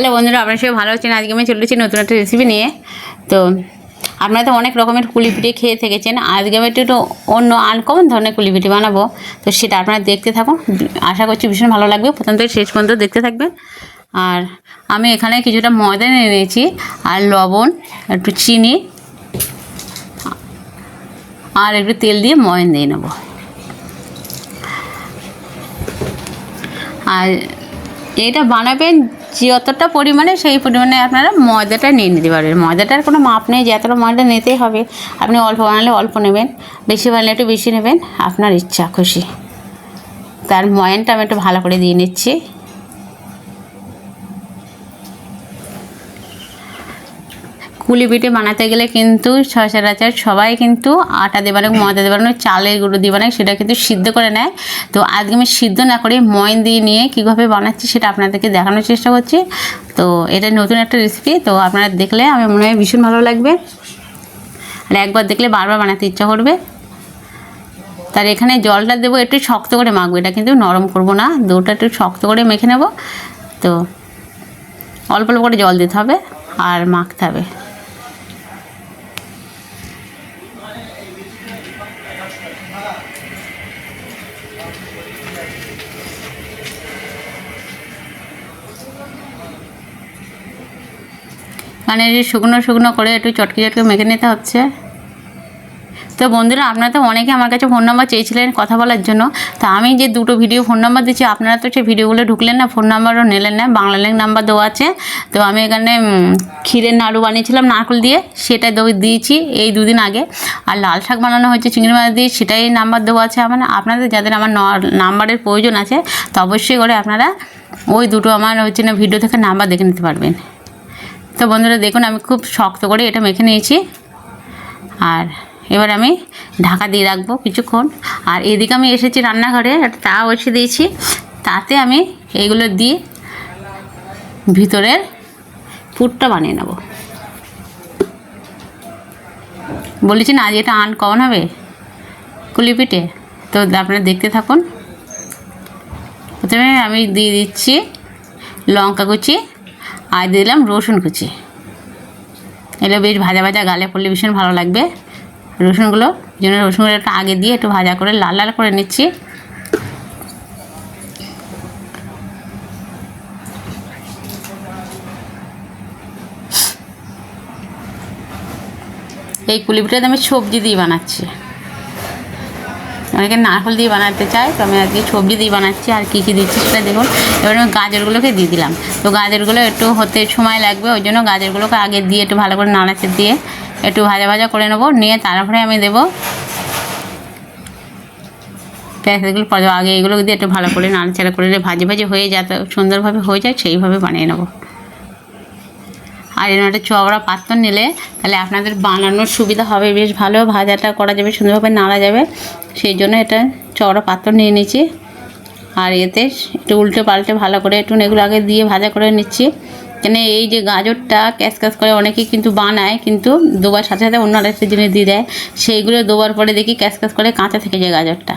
Hello বন্ধুরা, আপনারা সবাই ভালো আছেন? আজকে আমি চলেছি নতুন একটা রেসিপি নিয়ে। তো আপনারা তো অনেক রকমের কুলি পিঠে খেয়ে থেকেছেন। আজকে আমি একটু অন্য আনকমন ধরনের কুলি পিঠে বানাবো। তো সেটা আপনারা দেখতে থাকুন। আশা করছি ভীষণ ভালো লাগবে। প্রথম থেকে শেষ পর্যন্ত দেখতে থাকবেন। আর আমি এখানে কিছুটা ময়দা নিয়ে নিয়েছি আর লবণ, একটু চিনি, আর একটু তেল দিয়ে ময়ন দিয়ে নেব। আর এটা বানাবেন যতটা পরিমাণে সেই পরিমাণে আপনারা ময়দাটা নিয়ে নিতে পারবেন। ময়দাটার কোনো মাপ নেই যে এতটা ময়দা নিতেই হবে। আপনি অল্প বানালে অল্প নেবেন, বেশি বানালে একটু বেশি নেবেন। আপনার ইচ্ছা, খুশি। তার ময়নটা আমি একটু ভালো করে দিয়ে নিচ্ছি। কুলি পিঠে বানাতে গেলে কিন্তু সচরাচর সবাই কিন্তু আটা বানায় ময়দা বানায় চালের গুঁড়ো বানায় সেটা কিন্তু সিদ্ধ করে নেয়। তো আজকে আমি সিদ্ধ না করে ময়ন দিয়ে নিয়ে কীভাবে বানাচ্ছি সেটা আপনাদেরকে দেখানোর চেষ্টা করছি। তো এটা নতুন একটা রেসিপি তো আপনারা দেখলে আমি মনে হয় ভীষণ ভালো লাগবে। আর একবার দেখলে বারবার বানাতে ইচ্ছা করবে। তার এখানে জলটা দেবো, একটু শক্ত করে মাখবো, এটা কিন্তু নরম করব না দুটা একটু শক্ত করে মেখে নেব। তো অল্প অল্প করে জল দিতে হবে আর মাখতে হবে। মানে শুকনো শুকনো করে একটু চটকে চটকে মেখে নিতে হচ্ছে। তো বন্ধুরা, আপনারা তো অনেকে আমার কাছে ফোন নাম্বার চেয়েছিলেন কথা বলার জন্য। তো আমি যে দুটো ভিডিও ফোন নাম্বার দিচ্ছি, আপনারা তো সেই ভিডিওগুলো ঢুকলেন না ফোন নাম্বারও নিলেন না, বাংলা ল্যাং নাম্বার দেওয়া আছে। তো আমি এখানে ক্ষীরের নাড়ু বানিয়েছিলাম নারকেল দিয়ে, সেটা দিয়েছি এই দুদিন আগে। আর লাল শাক বানানো হয়েছে, চিংড়ি মাছ দিয়ে, সেটাই নাম্বার দেওয়া আছে আমার। আপনাদের যাদের আমার নাম্বারের প্রয়োজন আছে, তো অবশ্যই করে আপনারা ওই দুটো আমার হচ্ছে না ভিডিও থেকে নাম্বার দেখে নিতে পারবেন। তো বন্ধুরা, দেখুন আমি খুব শক্ত করে এটা মেখে নিয়েছি। আর এবার আমি ঢাকা দিয়ে রাখব কিছুক্ষণ। আর এদিকে আমি এসেছি রান্নাঘরে একটা তা বসে দিয়েছি। তাতে আমি এইগুলো দিয়ে ভিতরের পুরটা বানিয়ে নেব। বলেছি না, আজ এটা আনকমন হবে কুলি পিঠে তো আপনারা দেখতে থাকুন। প্রথমে আমি দিয়ে দিচ্ছি লঙ্কা কুচি, আর দিলাম রসুন কুচি। এগুলো বেশ ভাজা ভাজা, গালে পড়লে ভীষণ ভালো লাগবে। রসুনগুলো জন্য রসুনগুলো একটু আগে দিয়ে একটু ভাজা করে লাল লাল করে নিচ্ছি। এই কুলিপিটাতে আমি সবজি দিয়ে বানাচ্ছি। অনেকে নারকেল দিয়ে বানাতে চায়, তো আমি আজকে সবজি দিয়ে বানাচ্ছি। আর কী কী দিচ্ছি সেটা দেখুন। এবার আমি গাজরগুলোকে দিয়ে দিলাম। তো গাজরগুলো একটু হতে সময় লাগবে, ওই জন্য গাজরগুলোকে আগে দিয়ে একটু ভালো করে নাড়াতে দিয়ে একটু ভাজা ভাজা করে নেব, নিয়ে তারপরে আমি দেবো পেঁয়াজগুলো পরে আগে এগুলো দিয়ে একটু ভালো করে নাড়াচাড়া করে ভাজে ভাজে হয়ে যাতে সুন্দরভাবে হয়ে যায়, সেইভাবে বানিয়ে নেব। আর এরকম একটা চওড়া পাত্র নিলে তাহলে আপনাদের বানানোর সুবিধা হবে, বেশ ভালো, ভাজাটা করা যাবে, সুন্দরভাবে নাড়া যাবে। সেই জন্য এটা চওড়া পাত্র নিয়ে নিচ্ছি। আর এতে একটু উল্টে পাল্টে ভালো করে একটু এগুলো আগে দিয়ে ভাজা করে নিচ্ছি। কেন এই যে গাজরটা ক্যাশ করে অনেকেই কিন্তু বানায়, কিন্তু দুবার সাথে সাথে অন্য আরেকটা জিনিস দিয়ে দেয়। সেইগুলো দুবার পরে দেখি ক্যাশ করে কাঁচা থেকে যায় গাজরটা।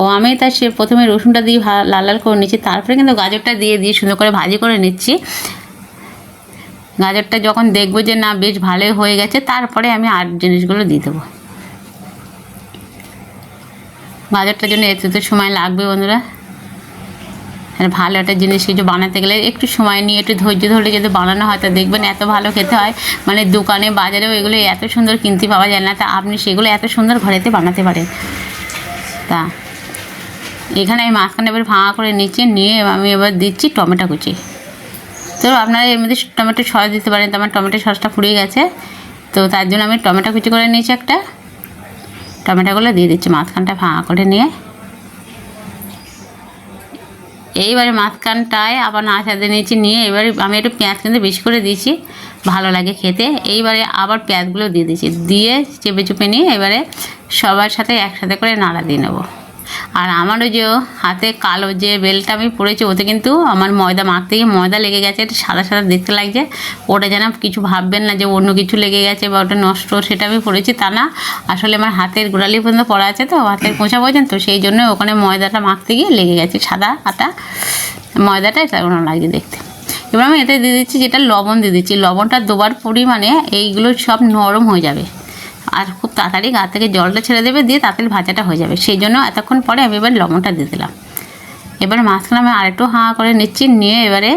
ও, আমি তার সে প্রথমে রসুনটা দিয়ে লাল লাল করে নিচ্ছি, তারপরে কিন্তু গাজরটা দিয়ে দিয়ে সুন্দর করে ভাজি করে নিচ্ছি। গাজরটা যখন দেখব যে না বেশ ভালোই হয়ে গেছে, তারপরে আমি আর জিনিসগুলো দিয়ে দেবো। গাজরটার জন্য এত তো সময় লাগবে বন্ধুরা। ভালো একটা জিনিস কিছু বানাতে গেলে একটু সময় নিয়ে, একটু ধৈর্য ধরে যদি বানানো হয়, তা দেখবেন এত ভালো খেতে হয়। মানে দোকানে, বাজারেও এগুলো এত সুন্দর কিনতে পাওয়া যায় না, তা আপনি সেগুলো এত সুন্দর ঘরেতে বানাতে পারেন। তা এখানে আমি মাঝখানে এবার ভাঙা করে নিচ্ছি নিয়ে আমি এবার দিচ্ছি টমেটো কুচি। তো আপনারা এর মধ্যে টমেটো সস দিতে পারেন, তো আমার টমেটো সসটা ফুরিয়ে গেছে। তো তার জন্য আমি টমেটো কুচি করে নিয়েছি একটা। টমেটোগুলো দিয়ে দিচ্ছি মাঝখানটা ভাঙা করে নিয়ে। এইবারে মাঝখানটায় আবার না নাচাতে নিয়েছি, নিয়ে এবারে আমি একটু পেঁয়াজ কিন্তু বেশি করে দিয়েছি, ভালো লাগে খেতে। এইবারে আবার পেঁয়াজগুলো দিয়ে দিয়েছি, দিয়ে চেপে চুপে নিয়ে এবারে সবার সাথে একসাথে করে নাড়া দিয়ে নেব। আর আমারও যে হাতে কালো যে বেলটা আমি পরেছি, ওতে কিন্তু আমার ময়দা মাখতে গিয়ে ময়দা লেগে গেছে এটা সাদা সাদা দেখতে লাগছে। ওটা যেন কিছু ভাববেন না যে অন্য কিছু লেগে গেছে বা ওটা নষ্ট, সেটা আমি পরেছি, তা না। আসলে আমার হাতের গোড়ালি পর্যন্ত পড়া আছে তো, হাতের কোঁচা পর্যন্ত, সেই জন্য ওখানে ময়দাটা মাখতে গিয়ে লেগে গেছে, সাদা আটা। ময়দাটা তেমন লাগছে দেখতে। এবার আমি এতে দিয়ে দিচ্ছি যেটা লবণ দিয়ে দিচ্ছি। লবণটা দেওয়ার পরিমাণে এইগুলো সব নরম হয়ে যাবে। আর খুব তাড়াতাড়ি গা থেকে জলটা ছেড়ে দেবে, দিয়ে তাড়াতাড়ি ভাজাটা হয়ে যাবে। সেই জন্য এতক্ষণ পরে আমি এবার লবণটা দিয়ে দিলাম। এবার মাছখানে আমি আরেকটু হাঁ করে নিচ্ছি, নিয়ে এবারে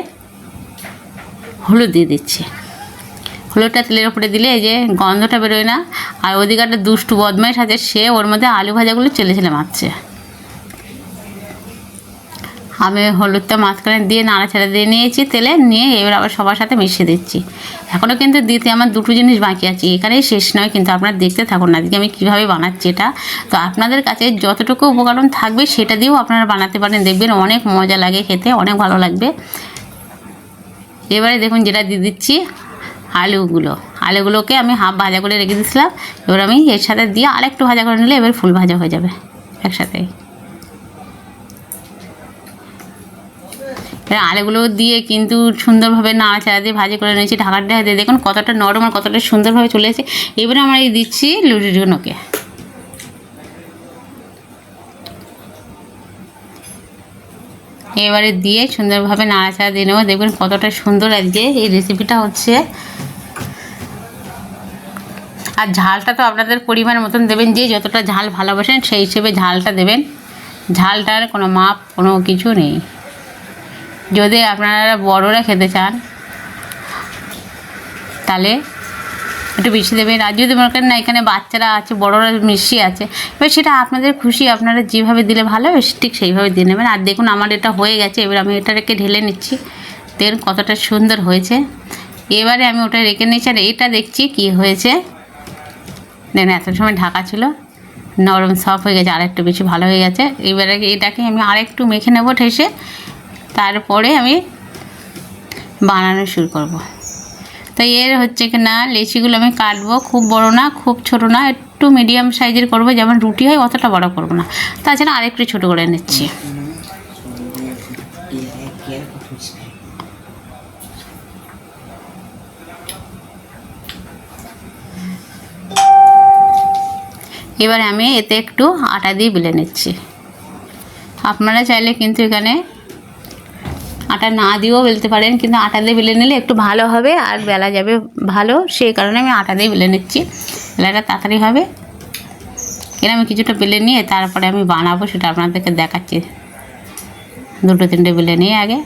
হলুদ দিয়ে দিচ্ছি। হলুদটা তেলের উপরে দিলে এই যে গন্ধটা বেরোয় না। আর ওদিকে একটা দুষ্টু বদমাইশ আছে, সে ওর মধ্যে আলু ভাজাগুলো চেলে চেলে মারছে। আমি হলুদটা মাঝখানে দিয়ে নাড়াচাড়া দিয়ে নিয়েছি তেলে, নিয়ে এবার আবার সবার সাথে মিশিয়ে দিচ্ছি। এখনও কিন্তু দিতে আমার দুটো জিনিস বাকি আছে, এখানেই শেষ নয়, কিন্তু আপনারা দেখতে থাকুন না, আজকে আমি কীভাবে বানাচ্ছি এটা। তো আপনাদের কাছে যতটুকু উপকরণ থাকবে সেটা দিয়েও আপনারা বানাতে পারেন, দেখবেন অনেক মজা লাগে খেতে, অনেক ভালো লাগবে। এবারে দেখুন যেটা দিয়ে দিচ্ছি, আলুগুলো। আলুগুলোকে আমি হাফ ভাজা করে রেখে দিয়েছিলাম, এবার আমি এর সাথে দিয়ে আরেকটু ভাজা করে নিলে এবার ফুল ভাজা হয়ে যাবে একসাথে আলুগুলো দিয়ে কিন্তু সুন্দরভাবে নাড়াচাড়া দিয়ে ভাজি করে নিয়েছি ঢাকার ঢাকা দিয়ে দেখুন কতটা নরম আর কতটা সুন্দরভাবে চলে এসেছে। এবারে আমরা এই দিচ্ছি লুচিগুলোকে এবারে দিয়ে সুন্দরভাবে নাড়াচাড়া দিয়ে নেব দেখবেন কতটা সুন্দর আজকে এই রেসিপিটা হচ্ছে। আর ঝালটা তো আপনাদের পরিমাণ মতন দেবেন, যে যতটা ঝাল ভালোবাসেন সেই হিসেবে ঝালটা দেবেন। ঝালটার কোনো মাপ, কোনো কিছু নেই। যদি আপনারা বড়রা খেতে চান, তাহলে একটু বেশি দেবেন। আর যদি মনে করেন না, এখানে বাচ্চারা আছে, বড়রা মিশিয়ে আছে, এবার সেটা আপনাদের খুশি, আপনারা যেভাবে দিলে ভালো ঠিক সেইভাবে দিয়ে নেবেন। আর দেখুন, আমার এটা হয়ে গেছে, এবার আমি এটা রেখে ঢেলে নিচ্ছি। দেখুন কতটা সুন্দর হয়েছে। এবারে আমি ওটা রেখে নিচ্ছি আর এটা দেখছি কি হয়েছে। দেন এত সময় ঢাকা ছিল, নরম সফট হয়ে গেছে, আরেকটু বেশি ভালো হয়ে গেছে। এবারে এটাকে আমি আরেকটু মেখে নেব ঠেসে। তারপরে আমি বানানো শুরু করব। তো এর হচ্ছে কি না, লেচিগুলো আমি কাটবো, খুব বড় না, খুব ছোট না, একটু মিডিয়াম সাইজের করব, যেমন রুটি হয় অতটা বড় করব না। তাছাড়া আরেকটু ছোট করে নিচ্ছি। এবারে আমি এতে একটু আটা দিয়ে বেলে নিচ্ছি। আপনারা চাইলে কিন্তু এখানে আটা না দিয়েও বেলতে পারেন, কিন্তু আটা দিয়ে বেলে নিলে একটু ভালো হবে আর বেলা যাবে ভালো। সেই কারণে আমি আটা দিয়ে বেলে নিচ্ছি। বেলাটা তাড়াতাড়ি হবে। এর আমি কিছুটা বেলে নিয়ে তারপরে আমি বানাবো, সেটা আপনাদেরকে দেখাচ্ছি। দুটো তিনটে বেলে নিয়ে আগে।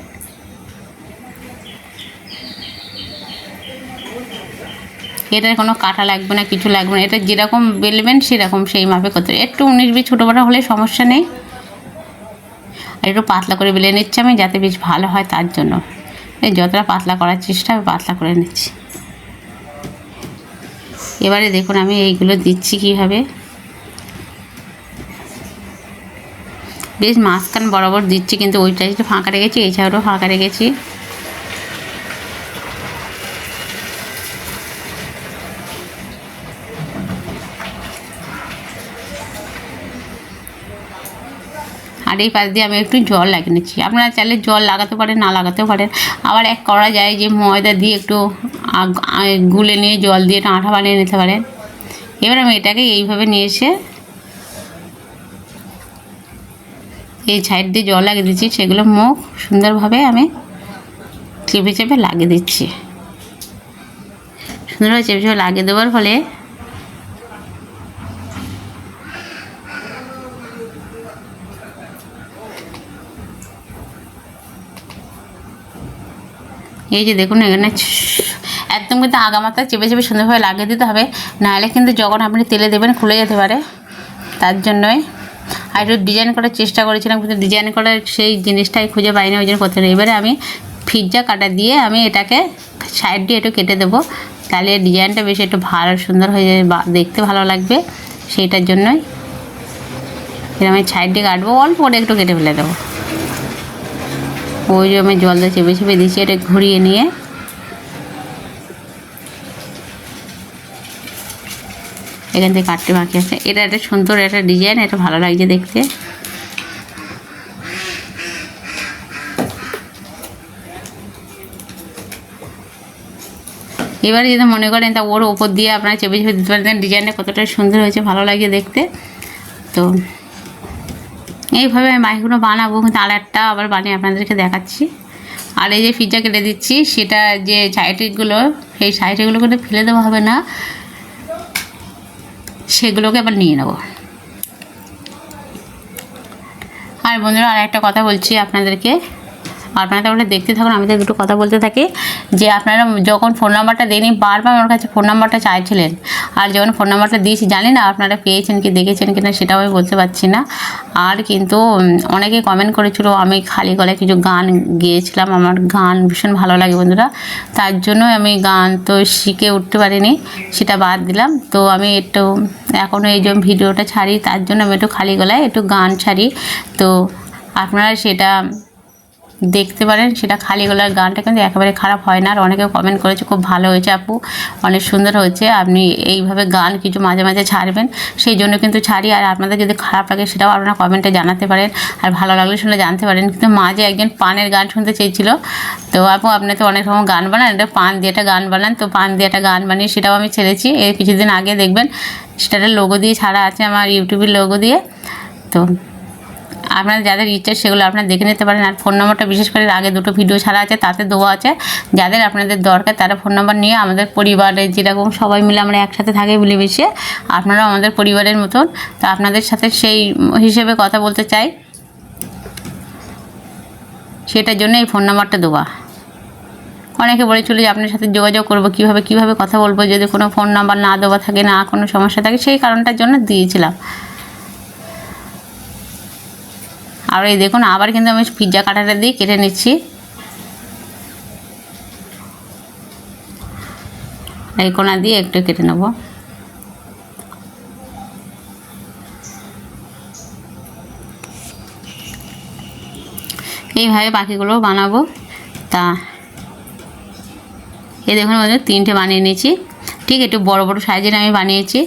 এটার কোনো কাটা লাগবে না, কিছু লাগবে না। এটা যেরকম বেলবেন, সেরকম সেই মাপে করতে একটু উনিশ বিশ ছোটো বড়ো হলে সমস্যা নেই। একটু পাতলা করে বেলে নিচ্ছি আমি, যাতে বেশ ভালো হয় তার জন্য। এই যতটা পাতলা করার চেষ্টা, আমি পাতলা করে নিচ্ছি। এবারে দেখুন আমি এইগুলো দিচ্ছি কীভাবে। বেশ মাঝখান বরাবর দিচ্ছি, কিন্তু ওইটা একটু ফাঁকা রেখেছি এছাড়াও ছাড়াও ফাঁকা রেখেছি। এই পাশ দিয়ে আমি একটু জল লাগিয়ে নিচ্ছি। আপনারা চাইলে জল লাগাতে পারেন, না লাগাতেও পারেন। আবার এক করা যায় যে ময়দা দিয়ে একটু গুলে নিয়ে জল দিয়ে আঠা বানিয়ে নিতে পারেন। এবার আমি এটাকে এইভাবে নিয়ে এসে এই সাইড দিয়ে জল লাগিয়ে দিচ্ছি। সেগুলো মুখ সুন্দরভাবে আমি চেপে চেপে লাগিয়ে দিচ্ছি। সুন্দরভাবে চেপে চেপে লাগিয়ে দেওয়ার ফলে এই যে দেখুন এখানে একদম কিন্তু আগামাতা চেপে চেপে সুন্দরভাবে লাগিয়ে দিতে হবে। নাহলে কিন্তু যখন আপনি তেলে দেবেন খুলে যেতে পারে। তার জন্যই আর একটু ডিজাইন করার চেষ্টা করেছিলাম, কিন্তু ডিজাইন করার সেই জিনিসটাই খুঁজে পাইনি, ওই জন্য করতে না এবারে আমি ফিজ্জা কাটা দিয়ে আমি এটাকে সাইড দিয়ে একটু কেটে দেবো। তাহলে ডিজাইনটা বেশি একটু ভালো সুন্দর হয়ে যাবে দেখতে ভালো লাগবে। সেইটার জন্যই এবার আমি সাইড দিয়ে কাটবো, অল্প করে একটু কেটে ফেলে দেবো। ওই যে আমি জল দিয়ে চেপে চেপে দিচ্ছি, এটা ঘুরিয়ে নিয়ে। এখান থেকে কাটতে বাকি আছে। এটা একটা সুন্দর একটা ডিজাইন, এটা ভালো লাগছে দেখতে। এবারে যদি মনে করেন, তা ওর ওপর দিয়ে আপনারা চেপে চেপে দিতে পারেন। ডিজাইনটা কতটা সুন্দর হয়েছে, ভালো লাগছে দেখতে। তো এইভাবে আমি মাইকগুলো বানাবো কিন্তু আর একটা আবার বানিয়ে আপনাদেরকে দেখাচ্ছি। আর এই যে পিৎজা কেটে দিচ্ছি, সেটা যে সাইডগুলো সেই সাইডগুলো কিন্তু ফেলে দেওয়া হবে না। সেগুলোকে আবার নিয়ে নেব। আর বন্ধুরা আর একটা কথা বলছি আপনাদেরকে। আপনারা তাহলে দেখতে থাকুন, আমি তো দুটো কথা বলতে থাকি, যে আপনারা যখন ফোন নাম্বারটা দেয়নি বারবার আমার কাছে ফোন নাম্বারটা চাইছিলেন। আর যখন ফোন নাম্বারটা দিয়েছি, জানি না আপনারা পেয়েছেন কি, দেখেছেন কিনা সেটাও আমি বলতে পারছি না। আর কিন্তু অনেকে কমেন্ট করেছিল, আমি খালি গলায় কিছু গান গেয়েছিলাম, আমার গান ভীষণ ভালো লাগে বন্ধুরা। তার জন্য আমি গান তো শিখে উঠতে পারিনি, সেটা বাদ দিলাম। তো আমি একটু এখনও এই যে ভিডিওটা ছাড়ি, তার জন্য আমি একটু খালি গলায় একটু গান ছাড়ি। তো আপনারা সেটা দেখতে পারেন, সেটা খালি গলার গানটা কিন্তু একেবারে খারাপ হয় না। আর অনেকে কমেন্ট করেছে, খুব ভালো হয়েছে আপু, অনেক সুন্দর হয়েছে, আপনি এইভাবে গান কিছু মাঝে মাঝে ছাড়বেন, সেই জন্য কিন্তু ছাড়ি। আর আপনাদের যদি খারাপ লাগে, সেটাও আপনারা কমেন্টে জানাতে পারেন। আর ভালো লাগলে শুনে জানতে পারেন। কিন্তু মাঝে একজন পানের গান শুনতে চেয়েছিল, তো আপু, আপনি তো অনেক রকম গান বানান, এটা পান দিয়ে একটা গান বানান, তো পান দিয়ে একটা গান বানিয়ে সেটাও আমি ছেড়েছি। এই কিছুদিন আগে দেখবেন, সেটার লোগো দিয়ে ছাড়া আছে, আমার ইউটিউবের লোগো দিয়ে। তো আপনার যাদের ইচ্ছে সেগুলো আপনারা দেখে নিতে পারেন। আর ফোন নম্বরটা বিশেষ করে আগে দুটো ভিডিও ছাড়া আছে, তাতে দেওয়া আছে। যাদের আপনাদের দরকার তারা ফোন নম্বর নিয়ে আমাদের পরিবারে যেরকম সবাই মিলে আমরা একসাথে থাকি মিলেমিশে, আপনারাও আমাদের পরিবারের মতন। তো আপনাদের সাথে সেই হিসেবে কথা বলতে চাই। সেটার জন্য এই ফোন নাম্বারটা দেওয়া অনেকে বলেছিল যে আপনার সাথে যোগাযোগ করব, কীভাবে কীভাবে কথা বলব, যদি কোনো ফোন নাম্বার না দেওয়া থাকে, না কোনো সমস্যা থাকে, সেই কারণটার জন্য দিয়েছিলাম। আর এই দেখুন, আবার কিন্তু আমি পিৎজা কাটাটা দিয়ে কেটে নিচ্ছি। এই কোনা দিয়ে একটু কেটে নেব। এইভাবে পাখিগুলো বানাবো। তা এই দেখুন তিনটে বানিয়ে নিয়েছি। ঠিক একটু বড় বড় সাইজের আমি বানিয়েছি।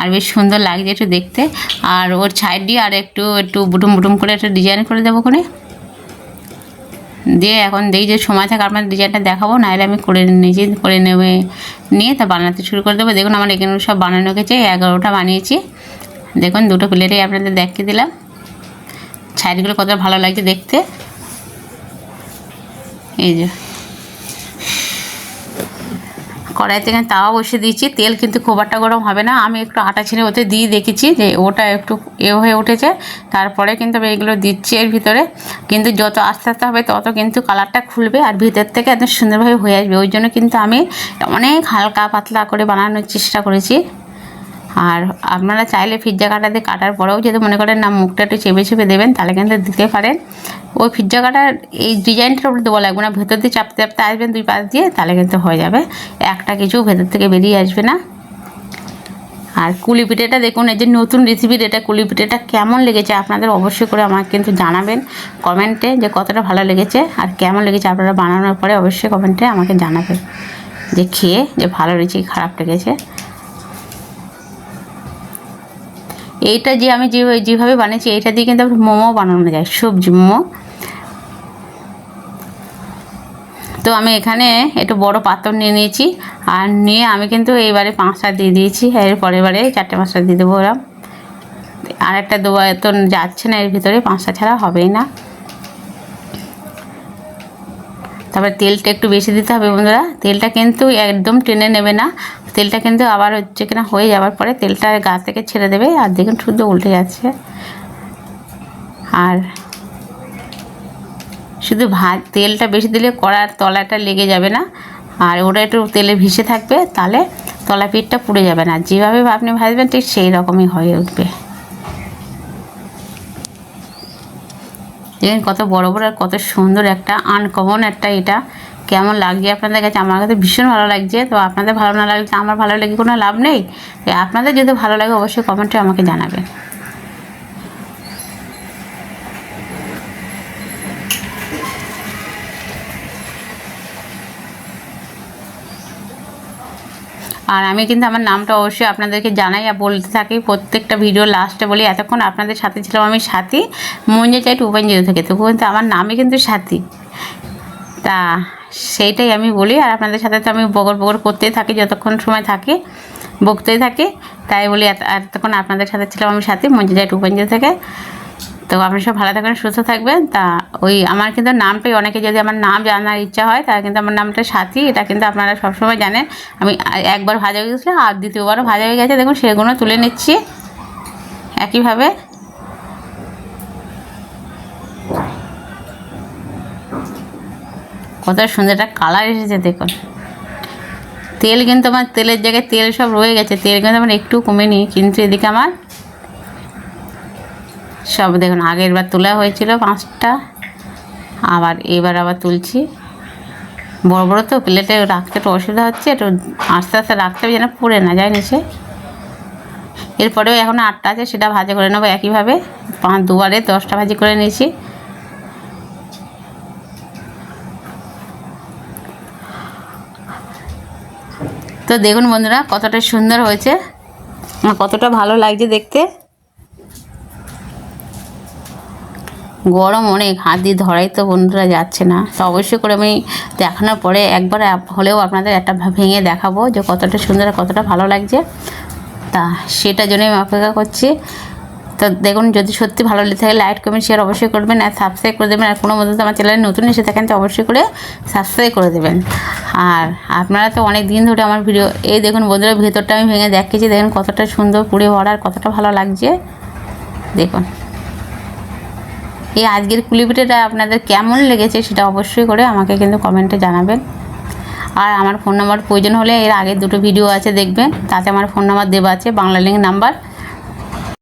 আর বেশ সুন্দর লাগছে একটু দেখতে। আর ওর সাইড দিয়ে আর একটু একটু বুটুম বুটুম করে একটু ডিজাইন করে দেবো কোনে দিয়ে এখন দেখি যে সময় থাকে আপনার ডিজাইনটা দেখাবো, নাহলে আমি করে নিজে করে নেবে, নিয়ে তা বানাতে শুরু করে দেবো। দেখুন আমার এখানে সব বানানো গেছে, এগারোটা বানিয়েছি। দেখুন দুটো প্লেটেই আপনাদের দেখিয়ে দিলাম। সাইডগুলো কত ভালো লাগছে দেখতে। এই যে। কড়াইতে এখানে তাওয়া বসিয়ে দিয়েছি। তেল কিন্তু খুব একটা গরম হবে না। আমি একটু আটা ছিঁড়ে ওতে দিয়ে দেখেছি যে ওটা একটু এ হয়ে উঠেছে। তারপরে কিন্তু আমি এগুলো দিচ্ছি এর ভিতরে। কিন্তু যত আস্তে আস্তে হবে তত কিন্তু কালারটা খুলবে আর ভিতর থেকে একদম সুন্দরভাবে হয়ে আসবে। ওই জন্য কিন্তু আমি অনেক হালকা পাতলা করে বানানোর চেষ্টা করেছি। আর আপনারা চাইলে পিৎজা কাটা দিয়ে কাটার পরেও যদি মনে করেন না মুখটা একটু চেপে চেপে দেবেন, তাহলে কিন্তু দিতে পারেন। ওই পিৎজা কাটার এই ডিজাইনটার উপরে দেওয়া লাগবে না, ভেতর দিয়ে চাপতে চাপতে আসবেন দুই পাশ দিয়ে, তাহলে কিন্তু হয়ে যাবে। একটা কিছু ভেতর থেকে বেরিয়ে আসবে না। আর কুলি পিঠেটা দেখুন, এই যে নতুন রেসিপির এটা কুলি পিঠেটা কেমন লেগেছে আপনাদের অবশ্যই করে আমাকে কিন্তু জানাবেন কমেন্টে যে কতটা ভালো লেগেছে আর কেমন লেগেছে আপনারা বানানোর পরে অবশ্যই কমেন্টে আমাকে জানাবেন যে খেয়ে যে ভালো লেগেছে খারাপ লেগেছে। এইটা যে আমি যে যেভাবে বানিয়েছি, এইটা দিয়ে কিন্তু মোমো বানানো যায়, সবজি মোমো। তো আমি এখানে একটু বড় পাত্র নিয়ে নিয়েছি, আর নিয়ে আমি কিন্তু এইবারে পাঁচটা দিয়ে দিয়েছি, এর পরের বারে চারটে পাঁচটা দিয়ে দেবো ওরা। আর একটা দোয়া তো যাচ্ছে না এর ভিতরে, পাঁচটা ছাড়া হবেই না। তারপরে তেলটা একটু বেশি দিতে হবে বন্ধুরা। তেলটা কিন্তু একদম টেনে নেবে না। তেলটা কিন্তু আবার হচ্ছে কিনা হয়ে যাওয়ার পরে তেলটা গা থেকে ছেড়ে দেবে। আর দেখুন শুদ্ধ উল্টে যাচ্ছে। আর শুধু ভাত তেলটা বেশি দিলে কড়ার তলাটা লেগে যাবে না। আর ওটা একটু তেলে ভিসে থাকবে, তাহলে তলা পিঠটা পুড়ে যাবে না। যেভাবে আপনি ভাজবেন, ঠিক সেই রকমই হয়ে উঠবে। দেখেন কত বড় বড় আর কত সুন্দর একটা আনকমন একটা এটা। কেমন লাগছে আপনাদের কাছে? আমার কাছে ভীষণ ভালো লাগছে। তো আপনাদের ভালো না লাগলে তো আমার ভালো লাগে কোনো লাভ নেই। তাই আপনাদের যদি ভালো লাগে অবশ্যই কমেন্টে আমাকে জানাবেন। আর আমি কিন্তু আমার নামটা অবশ্যই আপনাদেরকে জানাই আর বলতে থাকি, প্রত্যেকটা ভিডিও লাস্টে বলি, এতক্ষণ আপনাদের সাথে ছিলাম আমি সাথী, মঞ্জে চাই উপেন্দ্র থেকে তো কিন্তু আমার নামই কিন্তু সাথী। তা সেইটাই আমি বলি, আর আপনাদের সাথে তো আমি বগর বগর করতেই থাকি, যতক্ষণ সময় থাকি, বকতেই থাকি, তাই বলি এত- এতক্ষণ আপনাদের সাথে ছিলাম আমি সাথী, মঞ্জে যাই উপেন্দ্র থেকে। তো আপনারা সব ভালো থাকবেন, সুস্থ থাকবেন। তা ওই আমার কিন্তু নামটাই অনেকে যদি আমার নাম জানার ইচ্ছা হয় তাহলে কিন্তু আমার নামটা সাথী, এটা কিন্তু আপনারা সবসময় জানেন। আমি একবার ভাজা হয়ে গেছিল, আর দ্বিতীয়বারও ভাজা হয়ে গেছে। দেখুন, সেগুলো তুলে নিচ্ছি একইভাবে। কত সুন্দর একটা কালার এসেছে, দেখুন। তেল কিন্তু আমার তেলের জায়গায় তেল সব রয়ে গেছে, তেল কিন্তু আমার একটু কমেনি, কিন্তু এদিকে আমার সব দেখুন, আগের বার তোলা হয়েছিল পাঁচটা, আবার এবার আবার তুলছি। বড় বড় তো প্লেটে রাখতে একটু অসুবিধা হচ্ছে, একটু আস্তে আস্তে রাখতে হবে যেন পড়ে না যায় নিচে। এরপরেও এখন আটটা আছে, সেটা ভাজা করে নেব একইভাবে। পাঁচ, দুবারে দশটা ভাজি করে নিয়েছি। তো দেখুন বন্ধুরা, কতটা সুন্দর হয়েছে কতটা ভালো লাগছে দেখতে। গরম অনেক, হাত দিয়ে ধরাই তো বন্ধুরা যাচ্ছে না। তো অবশ্যই করে আমি দেখানোর পরে একবার হলেও আপনাদের একটা ভেঙে দেখাবো যে কতটা সুন্দর কতটা ভালো লাগছে। তা সেটার জন্য আমি অপেক্ষা করছি। তো দেখুন, যদি সত্যি ভালো লেগে থাকে লাইক কমেন্ট শেয়ার অবশ্যই করবেন আর সাবস্ক্রাইব করে দেবেন। আর কোনো মধ্যে আমার চ্যানেলে নতুন এসে থাকেন তো অবশ্যই করে সাবস্ক্রাইব করে দেবেন। আর আপনারা তো অনেক দিন ধরে আমার ভিডিও এই দেখুন বন্ধুরা, ভেতরটা আমি ভেঙে দেখেছি দেখুন কতটা সুন্দর পুড়ে ভরা আর কতটা ভালো লাগছে। দেখুন। এই আজকের কুলিপিঠেটা আপনাদের কেমন লেগেছে সেটা অবশ্যই করে আমাকে কিন্তু কমেন্টে জানাবেন। আর আমার ফোন নাম্বার প্রয়োজন হলে এর আগের দুটো ভিডিও আছে দেখবেন, তাতে আমার ফোন নাম্বার দেওয়া আছে, বাংলা লিঙ্ক নাম্বার